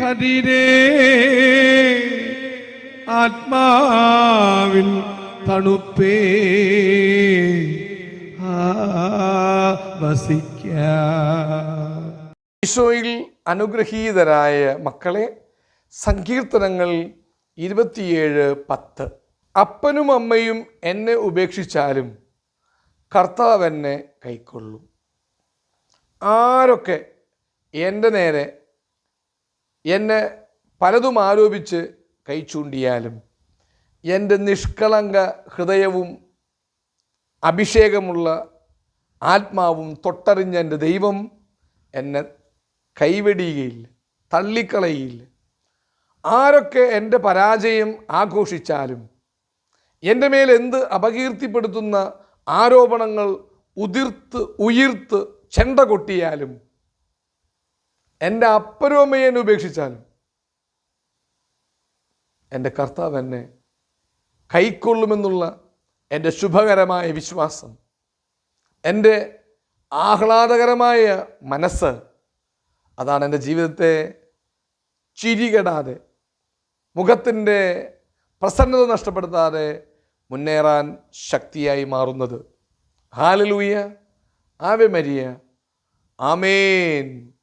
കതിരേ ആത്മാവിൽ തണുപ്പേ. വസിക്ക. ഈശോയിൽ അനുഗ്രഹീതരായ മക്കളെ സങ്കീർത്തനങ്ങൾ ഇരുപത്തിയേഴ് പത്ത്. അപ്പനും അമ്മയും എന്നെ ഉപേക്ഷിച്ചാലും കർത്താവ് എന്നെ കൈക്കൊള്ളും. ആരൊക്കെ എന്റെ നേരെ എന്നെ പലതും ആരോപിച്ച് കൈ ചൂണ്ടിയാലും എന്റെ നിഷ്കളങ്ക ഹൃദയവും അഭിഷേകമുള്ള ആത്മാവും തൊട്ടറിഞ്ഞ എന്റെ ദൈവം എന്നെ കൈവെടിയുകയില്ല തള്ളിക്കളയില്ല ആരൊക്കെ എന്റെ പരാജയം ആഘോഷിച്ചാലും എന്റെ മേൽ എന്ത് അപകീർത്തിപ്പെടുത്തുന്ന ആരോപണങ്ങൾ ഉതിർത്ത് ഉയിർത്ത് ചെണ്ട കൊട്ടിയാലും എന്റെ അപ്പനും ഉപേക്ഷിച്ചാലും എന്റെ കർത്താവ് എന്നെ കൈക്കൊള്ളുമെന്നുള്ള എന്റെ ശുഭകരമായ വിശ്വാസം എന്റെ ആഹ്ലാദകരമായ മനസ്സ് അതാണ് എന്റെ ജീവിതത്തെ ചിരികെടാതെ മുഖത്തിന്റെ പ്രസന്നത നഷ്ടപ്പെടുത്താതെ മുന്നേറാൻ ശക്തിയായി മാറുന്നത്. ഹാലലൂയ. Ave Maria. ആമേൻ.